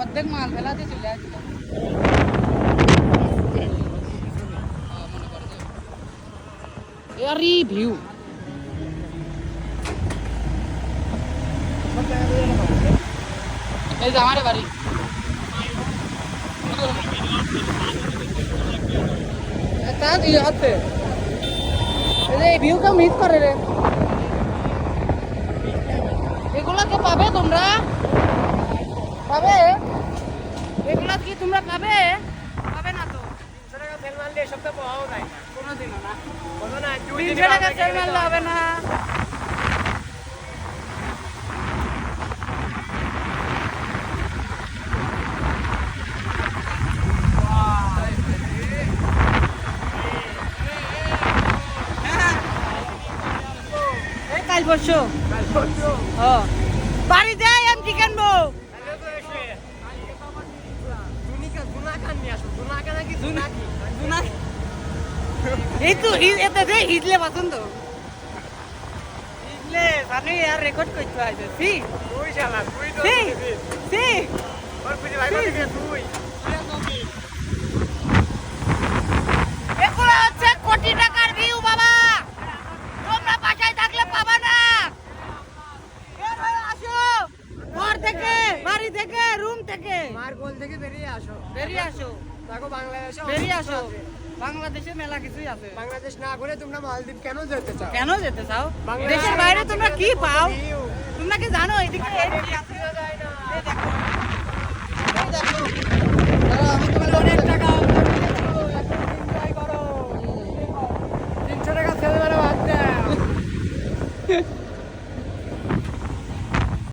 অর্ধেক মাল ফেলাতে চলে আসছিল মনে করে এরি ভিউ এই যে আমার বাড়ি তা দিয়ে হাতে এই ভিউটা মিস করে রে এগুলাকে পাবে তোমরা পাবে এগুলা কি তোমরা পাবে পাবে না তো কোনোদিনও না তিনশো টাকা তেল মারলে হবে না কাল পরশু? বাড়ি যাই আমি চিকেন বউ এই তো এতে যে হিজলে পছন্দ। হিজলে জানি আর রেকর্ড করতে আছে সি সি সি এগুলো হচ্ছে কোটি টাকার ভিউ বাবা তোমরা বাসায় থাকলে পাবা না বের হয়ে আসো ঘর থেকে বাড়ি থেকে রুম থেকে বেরিয়ে আসো। বেরিয়ে আসো। বাংলাদেশে মেলা কিছুই আছে। বাংলাদেশ না ঘুরে তোমরা মালদ্বীপ কেন যেতে চাও? কেন যেতে চাও? বাংলাদেশের দেশের বাইরে তোমরা কি পাও? তোমরা কি জানো এদিকে?